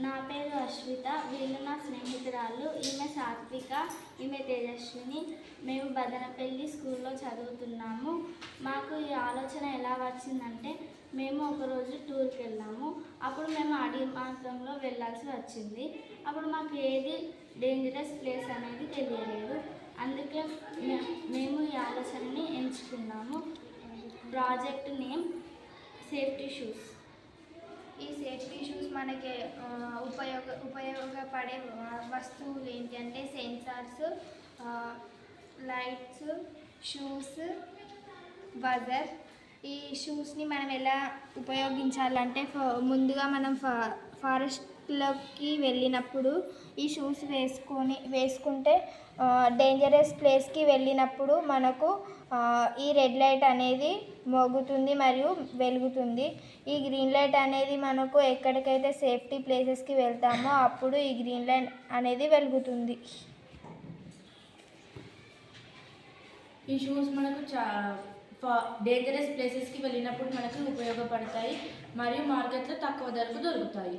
నా పేరు అశ్విత. వీళ్ళు నా స్నేహితురాలు. ఈమె సాత్విక ఈమె తేజస్విని. మేము బదనపల్లి స్కూల్లో చదువుతున్నాము. మాకు ఈ ఆలోచన ఎలా వచ్చిందంటే మేము ఒకరోజు టూర్కి వెళ్ళాము. అప్పుడు మేము అడవి మార్గంలో వెళ్ళాల్సి వచ్చింది. అప్పుడు మాకు ఏది డేంజరస్ ప్లేస్ అనేది తెలియలేదు. అందుకే మేము ఈ ఆలోచనని ఎంచుకున్నాము. Project name safety shoes. ఈ సేఫ్టీ షూస్ మనకి ఉపయోగ ఉపయోగపడే వస్తువులు ఏంటి అంటే సెన్సార్స్ లైట్స్ షూస్ బజర్ ఈ షూస్ని మనం ఎలా ఉపయోగించాలంటే ఫ- ముందుగా మనం ఫ లోకి వెళ్ళినప్పుడు ఈ షూస్ వేసుకొని వేసుకుంటే డేంజరస్ ప్లేస్కి వెళ్ళినప్పుడు మనకు ఈ రెడ్ లైట్ అనేది మోగుతుంది మరియు వెలుగుతుంది. ఈ గ్రీన్ లైట్ అనేది మనకు ఎక్కడికైతే సేఫ్టీ ప్లేసెస్కి వెళ్తామో అప్పుడు ఈ గ్రీన్ లైట్ అనేది వెలుగుతుంది. ఈ షూస్ మనకు చా డేంజరస్ ప్లేసెస్కి వెళ్ళినప్పుడు మనకు ఉపయోగపడతాయి మరియు మార్కెట్లో తక్కువ ధరకు దొరుకుతాయి.